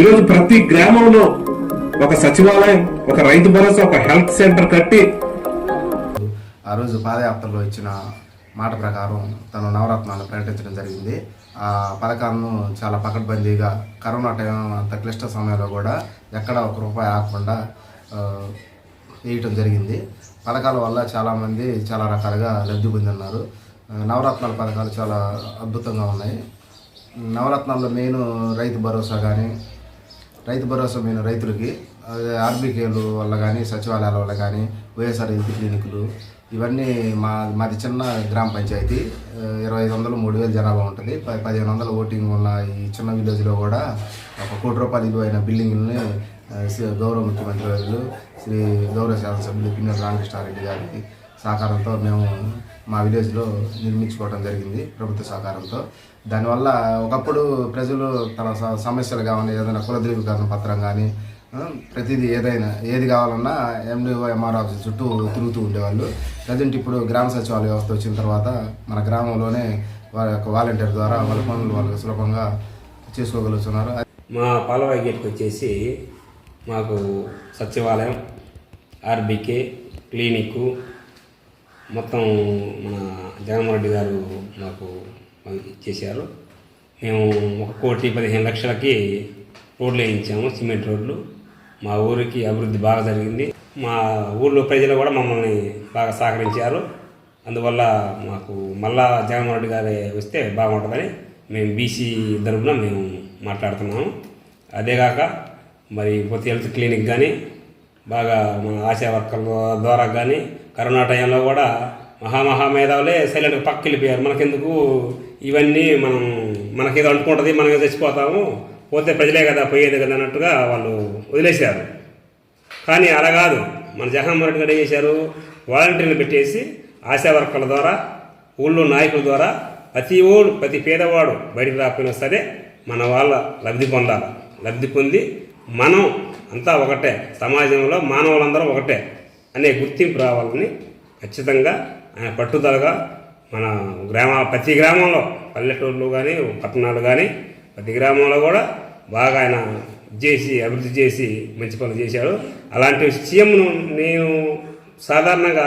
ఈరోజు ప్రతి గ్రామంలో ఒక సచివాలయం ఒక రైతు భరోసా ఒక హెల్త్ సెంటర్ కట్టి ఆ రోజు పాదయాత్రలో ఇచ్చిన మాట ప్రకారం తను నవరత్నాలు ప్రకటించడం జరిగింది. ఆ పథకాలను చాలా పకడ్బందీగా కరోనా టైం అంత క్లిష్ట సమయంలో కూడా ఎక్కడ ఒక రూపాయి ఆకుండా వేయటం జరిగింది. పథకాల వల్ల చాలామంది చాలా రకాలుగా లబ్ధి పొందున్నారు. నవరత్నాల పథకాలు చాలా అద్భుతంగా ఉన్నాయి. నవరత్నాల్లో మెయిన్ రైతు భరోసా కానీ రైతు భరోసా మీద రైతులకి ఆర్బీకేలు వల్ల కానీ సచివాలయాల వల్ల కానీ వైఎస్ఆర్ హెల్త్ క్లినిక్లు ఇవన్నీ మా మాది చిన్న గ్రామ పంచాయతీ. ఇరవై ఐదు వందలు మూడు వేలు జనాభా ఉంటుంది. పది పదిహేను వందల ఓటింగ్ ఉన్న ఈ చిన్న విలేజ్లో కూడా ఒక కోటి రూపాయలు విలువైన బిల్డింగ్ని గౌరవ ముఖ్యమంత్రి గారు శ్రీ గౌరవ శాసనసభ్యులు పిన్నెల రామకృష్ణారెడ్డి గారికి సహకారంతో మేము మా విలేజ్లో నిర్మించుకోవడం జరిగింది ప్రభుత్వ సహకారంతో. దానివల్ల ఒకప్పుడు ప్రజలు తన స- సమస్యలు కావాలి ఏదైనా కులదీవీకరణ పత్రం కానీ ప్రతిదీ ఏదైనా ఏది కావాలన్నా ఎండిఓ ఎంఆర్ ఆఫీస్ చుట్టూ తిరుగుతూ ఉండేవాళ్ళు. ప్రజెంట్ ఇప్పుడు గ్రామ సచివాలయ వ్యవస్థ వచ్చిన తర్వాత మన గ్రామంలోనే వారి యొక్క వాలంటీర్ ద్వారా వాళ్ళ పనులు వాళ్ళు సులభంగా చేసుకోగలుగుతున్నారు. మా పాలవాయి గేట్కి వచ్చేసి మాకు సచివాలయం ఆర్బీకే క్లినిక్ మొత్తం మన జగన్మోహన్ రెడ్డి గారు మాకు చేశారు మేము ఒక కోటి పదిహేను లక్షలకి రోడ్లు వేయించాము సిమెంట్ రోడ్లు. మా ఊరికి అభివృద్ధి బాగా జరిగింది. మా ఊళ్ళో ప్రజలు కూడా మమ్మల్ని బాగా సహకరించారు. అందువల్ల మాకు మళ్ళా జగన్మోహన్ రెడ్డి గారే వస్తే బాగుంటుందని మేము బీసీ తరఫున మేము మాట్లాడుతున్నాము. అదేగాక మరి ప్రతి హెల్త్ క్లినిక్ కానీ బాగా మన ఆశా వర్కర్ల ద్వారా కానీ కరోనా టైంలో కూడా మహామహా మేధావులే సైలెంట్గా పక్క వెళ్ళిపోయారు మనకెందుకు ఇవన్నీ మనం మనకేదో అంటుకుంటుంది మనం చచ్చిపోతాము పోతే ప్రజలే కదా పోయేది కదా అన్నట్టుగా వాళ్ళు వదిలేశారు. కానీ అలా కాదు. మన జగన్మోహన్ రెడ్డి గారు ఏం చేశారు? వాలంటీర్లు పెట్టేసి ఆశా వర్కర్ల ద్వారా ఊళ్ళో నాయకుల ద్వారా ప్రతి ఊరు ప్రతి పేదవాడు బయటకు రాకపోయినా సరే మన వాళ్ళ లబ్ధి పొందాలి. లబ్ధి పొంది మనం అంతా ఒకటే. సమాజంలో మానవులందరూ ఒకటే. అనే గుర్తింపు రావాలని ఖచ్చితంగా ఆయన పట్టుదలగా మన గ్రామ ప్రతి గ్రామంలో పల్లెటూళ్ళు కానీ పట్టణాలు కానీ ప్రతి గ్రామంలో కూడా బాగా ఆయన చేసి అభివృద్ధి చేసి మంచి పనులు చేశాడు. అలాంటి సీఎంను నేను సాధారణంగా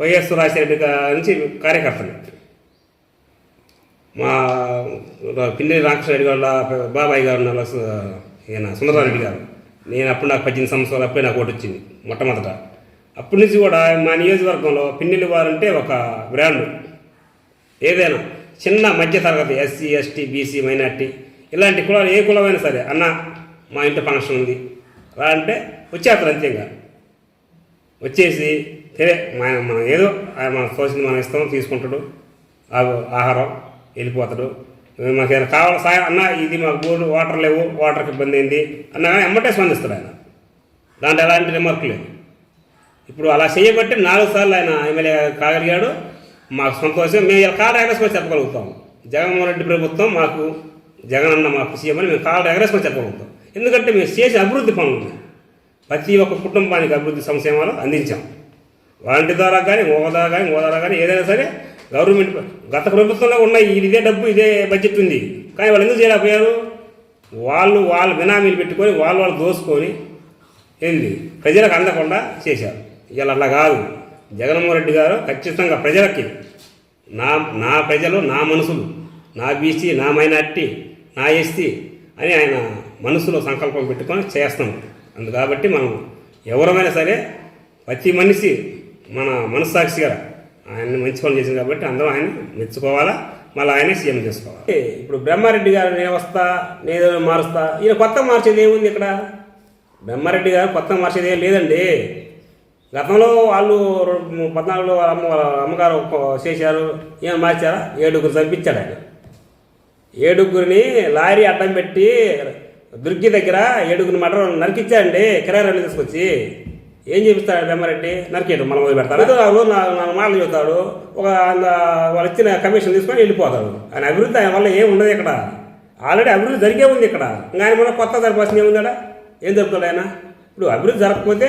వైఎస్ రాజశేఖర నుంచి కార్యకర్తను. మా పిల్లి రామకృష్ణరెడ్డి గారు బాబాయ్ గారు ఈయన సుందరరెడ్డి గారు. నేను అప్పుడు నాకు పద్దెనిమిది సంవత్సరాలు అప్పుడే నాకు ఓటు వచ్చింది మొట్టమొదట. అప్పటి నుంచి కూడా మా నియోజకవర్గంలో పిన్నెలు వారంటే ఒక బ్రాండ్ ఏదైనా చిన్న మధ్య తరగతి ఎస్సీ ఎస్టీ బీసీ మైనార్టీ ఇలాంటి కులాలు ఏ కులమైనా సరే అన్న మా ఇంటి ఫంక్షన్ ఉంది. రా అంటే వచ్చేస్తారు అంతేగా. వచ్చేసి సరే మన మనం ఏదో ఆయన మన తోచింది మనం ఇస్తాం తీసుకుంటాడు. ఆ- ఆహారం వెళ్ళిపోతాడు. మాకు ఏదైనా కావాలి సాయం అన్న ఇది మాకు బోర్డు వాటర్ లేవు వాటర్కి ఇబ్బంది అయింది అన్న ఎమ్మటే స్పందిస్తాడు ఆయన. దాంట్లో ఎలాంటి రిమార్క్ లేదు. ఇప్పుడు అలా చేయబట్టి నాలుగు సార్లు ఆయన ఎమ్మెల్యే కాగలిగాడు. మాకు సంతోషం. మేము ఇలా ఎగరేసుకొని చెప్పగలుగుతాం. జగన్మోహన్ రెడ్డి ప్రభుత్వం మాకు జగన్ అన్న మాకు సీఎం అని మేము కాళ్ళు ఎగరేసుకొని చెప్పగలుగుతాం. ఎందుకంటే మేము చేసే అభివృద్ధి పనులు ప్రతి ఒక్క కుటుంబానికి అభివృద్ధి సంక్షేమాలు అందించాం. వాలంటీ ద్వారా కానీ హోదా కానీ హోదా కానీ ఏదైనా సరే గవర్నమెంట్ గత ప్రభుత్వంలో ఉన్నాయి ఇది ఇదే డబ్బు ఇదే బడ్జెట్ ఉంది. కానీ వాళ్ళు ఎందుకు చేయలేకపోయారు? వాళ్ళు వాళ్ళ బినామీలు పెట్టుకొని వాళ్ళు వాళ్ళు దోసుకొని ఏంది? ప్రజలకు అందకుండా చేశారు. ఇలా అలా కాదు. జగన్మోహన్ రెడ్డి గారు ఖచ్చితంగా ప్రజలకి నా నా ప్రజలు నా మనసులు నా బీసీ నా మైనార్టీ నా ఎస్టీ అని ఆయన మనసులో సంకల్పం పెట్టుకొని చేస్తాం. అందు కాబట్టి మనం ఎవరమైనా సరే ప్రతి మనిషి మన మనస్సాక్షిగా ఆయన్ని మంచి పనులు చేసింది కాబట్టి అందరం ఆయన మెచ్చుకోవాలా? మళ్ళీ ఆయనే సీఎం చేసుకోవాలి? ఇప్పుడు బ్రహ్మారెడ్డి గారు నేను వస్తా నేను మారుస్తా ఈయన కొత్త మార్చేది ఏముంది ఇక్కడ? బ్రహ్మారెడ్డి గారు కొత్త మార్చేది ఏం లేదండి. గతంలో వాళ్ళు పద్నాలుగులో వాళ్ళ అమ్మ వాళ్ళ అమ్మగారు చేశారు ఏం మార్చారా? ఏడుగురు చంపించాడు ఆయన. ఏడుగురిని లారీ అడ్డం పెట్టి దుర్గి దగ్గర ఏడుగురిని మటర్ నరికిచ్చాడండి కిరాయి రైలు తీసుకొచ్చి. ఏం చేపిస్తాడు బ్రహ్మారెడ్డి? నరికేయడం మనం మొదలు పెడతాడు ఆ రోజు నాలుగు నాలుగు మాటలు చెబుతాడు. ఒక వాళ్ళు ఇచ్చిన కమిషన్ తీసుకొని వెళ్ళిపోతాడు. ఆయన అభివృద్ధి ఆయన వల్ల ఏం ఉండదు ఇక్కడ. ఆల్రెడీ అభివృద్ధి జరిగే ఉంది ఇక్కడ. ఇంకా ఆయన మన కొత్త జరపాల్సింది ఏముందా ఏం జరుపుతాడు ఆయన? ఇప్పుడు అభివృద్ధి జరగకపోతే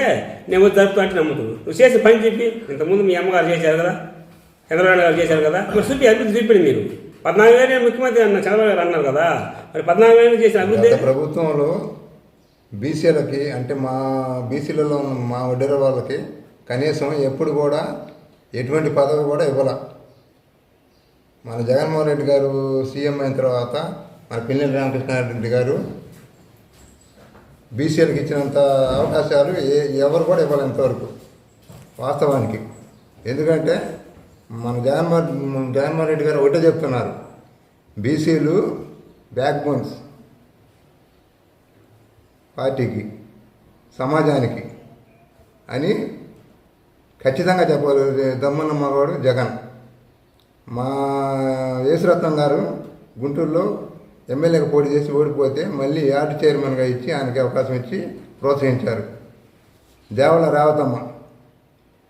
నేను జరుపుతా అంటే నమ్ముతుంది నువ్వు చేసి పని చెప్పి ఇంతకుముందు మీ అమ్మగారు చేశారు కదా చంద్రబాబు గారు చేశారు కదా మరి చూపి అభివృద్ధి చూపిండి మీరు. పద్నాలుగు వేలు ముఖ్యమంత్రి అన్న చంద్రబాబు గారు అన్నారు కదా మరి పద్నాలుగు వేలు చేసిన అభివృద్ధి? ప్రభుత్వంలో బీసీలకి అంటే మా బీసీలలో ఉన్న మా వడ్డీర వాళ్ళకి కనీసం ఎప్పుడు కూడా ఎటువంటి పదవి కూడా ఇవ్వాల. మన జగన్మోహన్ రెడ్డి గారు సీఎం అయిన తర్వాత మన పిల్లల రామకృష్ణారెడ్డి గారు బీసీలకు ఇచ్చినంత అవకాశాలు ఏ ఎవరు కూడా ఇవ్వాలి ఇంతవరకు వాస్తవానికి. ఎందుకంటే మన జగన్మోహన్ జగన్మోహన్ రెడ్డి గారు ఒకటే చెప్తున్నారు బీసీలు బ్యాక్ బోన్స్ పార్టీకి సమాజానికి అని ఖచ్చితంగా చెప్పాలి దమ్మన్న మగవాడు జగన్. మా యేసురత్నం గారు గుంటూరులో ఎమ్మెల్యేగా పోటీ చేసి ఓడిపోతే మళ్ళీ యార్డ్ చైర్మన్గా ఇచ్చి ఆయనకి అవకాశం ఇచ్చి ప్రోత్సహించారు. దేవల రావతమ్మ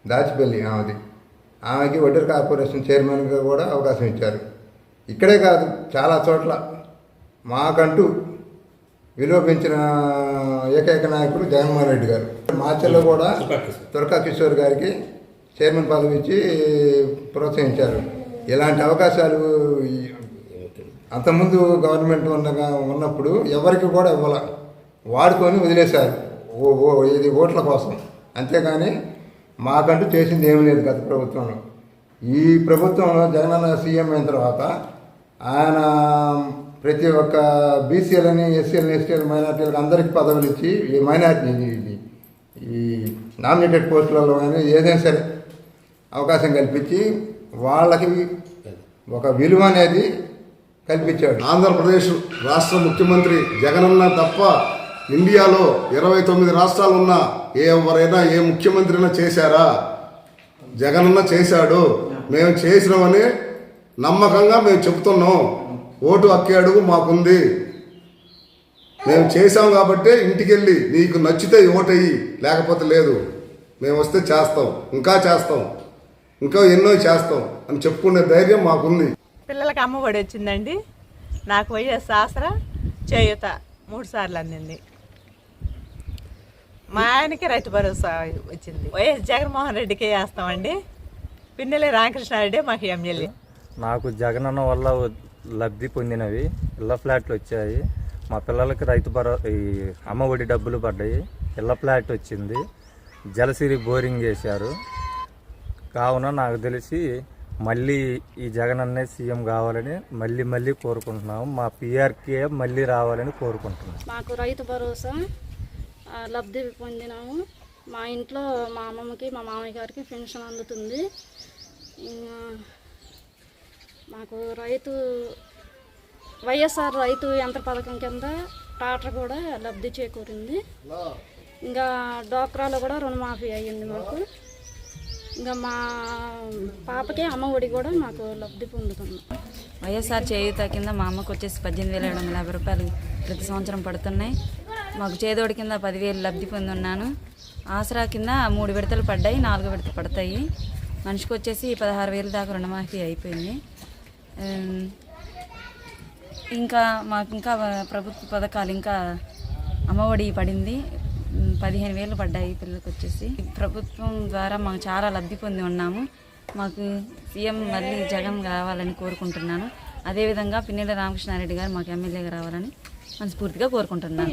దాచిపల్లి ఆమెది. ఆమెకి వడ్డర్ కార్పొరేషన్ చైర్మన్గా కూడా అవకాశం ఇచ్చారు. ఇక్కడే కాదు చాలా చోట్ల మాకంటూ విలువ పెంచిన ఏకైక నాయకుడు జగన్మోహన్ రెడ్డి గారు. మార్చిలో కూడా తురకా కిషోర్ గారికి చైర్మన్ పదవి ఇచ్చి ప్రోత్సహించారు. ఇలాంటి అవకాశాలు అంతకుముందు గవర్నమెంట్ ఉండగా ఉన్నప్పుడు ఎవరికి కూడా ఇవ్వాల. వాడుకొని వదిలేశారు. ఓ ఓ ఇది ఓట్ల కోసం. అంతేగాని మాకంటూ చేసింది ఏమీ లేదు గత ప్రభుత్వంలో. ఈ ప్రభుత్వంలో జగనన్న సీఎం అయిన తర్వాత ఆయన ప్రతి ఒక్క బీసీలని ఎస్సీలని ఎస్టీలు మైనార్టీలకు అందరికీ పదవులు ఇచ్చి ఈ మైనార్టీ ఈ- ఈ నామినేటెడ్ పోస్టులలో కానీ ఏదైనా సరే అవకాశం కల్పించి వాళ్ళకి ఒక విలువ అనేది కల్పించాడు. ఆంధ్రప్రదేశ్ రాష్ట్ర ముఖ్యమంత్రి జగనన్న తప్ప ఇండియాలో ఇరవై తొమ్మిది రాష్ట్రాలు ఉన్న ఏ ఎవరైనా ఏ ముఖ్యమంత్రినా చేశారా? జగనన్న చేశాడు. మేము చేసినామని నమ్మకంగా మేము చెప్తున్నాం ఓటు అక్కే అడుగు మాకుంది. మేము చేసాం కాబట్టి ఇంటికి వెళ్ళి నీకు నచ్చితే ఓటయ్యి లేకపోతే లేదు. మేము వస్తే చేస్తాం. ఇంకా చేస్తాం. ఇంకా ఎన్నో చేస్తాం అని చెప్పుకునే ధైర్యం మాకుంది. పిల్లలకి అమ్మఒడి వచ్చిందండి. నాకు వైఎస్ ఆసరా చేయుత మూడు సార్లు అందింది. మా ఆయనకి రైతు భరోసా వచ్చింది. వైఎస్ జగన్మోహన్ రెడ్డికి వేస్తామండి పిన్నెల్లి రామకృష్ణారెడ్డి మాకు ఎమ్మెల్యే. నాకు జగనన్న వల్ల లబ్ధి పొందినవి. ఇళ్ళ ఫ్లాట్లు వచ్చాయి. మా పిల్లలకి రైతు భరో ఈ అమ్మ ఒడి డబ్బులు పడ్డాయి. ఇళ్ళ ఫ్లాట్ వచ్చింది. జలసిరి బోరింగ్ వేశారు కావున నాకు తెలిసి మళ్ళీ ఈ జగన్ అన్నే సీఎం కావాలని మళ్ళీ మళ్ళీ కోరుకుంటున్నాము. మా పిఆర్కే మళ్ళీ రావాలని కోరుకుంటున్నాం మాకు రైతు భరోసా లబ్ధి పొందినాము. మా ఇంట్లో మా అమ్మమ్మకి మా మామయ్య గారికి పెన్షన్ అందుతుంది. ఇంకా మాకు రైతు వైఎస్ఆర్ రైతు యంత్ర పథకం కింద ట్రాక్టర్ కూడా లబ్ధి చేకూరింది. ఇంకా డోక్రాలో కూడా రుణమాఫీ అయ్యింది మాకు. ఇంకా మా పాపకి అమ్మ ఒడి కూడా మాకు లబ్ధి పొందుతుంది. వైఎస్ఆర్ చేయూత కింద మా అమ్మకు వచ్చేసి పద్దెనిమిది వేల ఏడు వందల యాభై రూపాయలు ప్రతి సంవత్సరం పడుతున్నాయి. మాకు చేదోడి కింద పదివేలు లబ్ధి పొంది ఉన్నాను ఆసరా కింద మూడు విడతలు పడ్డాయి నాలుగు విడతలు పడతాయి. మనిషికి వచ్చేసి పదహారు వేలు దాకా రుణమాఫీ అయిపోయింది. ఇంకా మాకు ఇంకా ప్రభుత్వ పథకాలు ఇంకా అమ్మఒడి పడింది. పదిహేను వేలు పడ్డాయి పిల్లలకు వచ్చేసి ప్రభుత్వం ద్వారా మాకు చాలా లబ్ధి పొంది ఉన్నాము. మాకు సీఎం మళ్ళీ జగన్ రావాలని కోరుకుంటున్నాను. అదేవిధంగా పిన్నెల రామకృష్ణారెడ్డి గారు మాకు ఎమ్మెల్యేగా రావాలని మనస్ఫూర్తిగా కోరుకుంటున్నాను.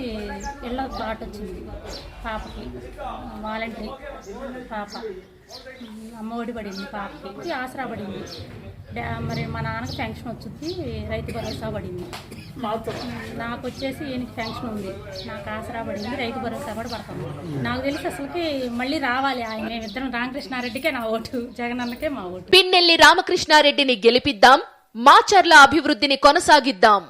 ఎల్లో పాట వచ్చింది. పాపకి వాలంటరీ పాప. అమ్మ ఒడి పడింది పాపకి. ఆసరా పడింది. మరి మా నాన్నకి పెన్షన్ వచ్చింది రైతు భరోసా పడింది. నాకు వచ్చేసి ఈయనకి పెన్షన్ ఉంది. నాకు ఆసరా పడింది రైతు భరోసా కూడా పడుతుంది నాకు తెలిసి అసలుకి మళ్ళీ రావాలి ఆయన. మేమిద్దరం రామకృష్ణారెడ్డికే నా ఓటు. జగనన్నకే మా ఓటు. పిన్నెల్లి రామకృష్ణారెడ్డిని గెలిపిద్దాం మాచర్ల అభివృద్ధిని కొనసాగిద్దాం.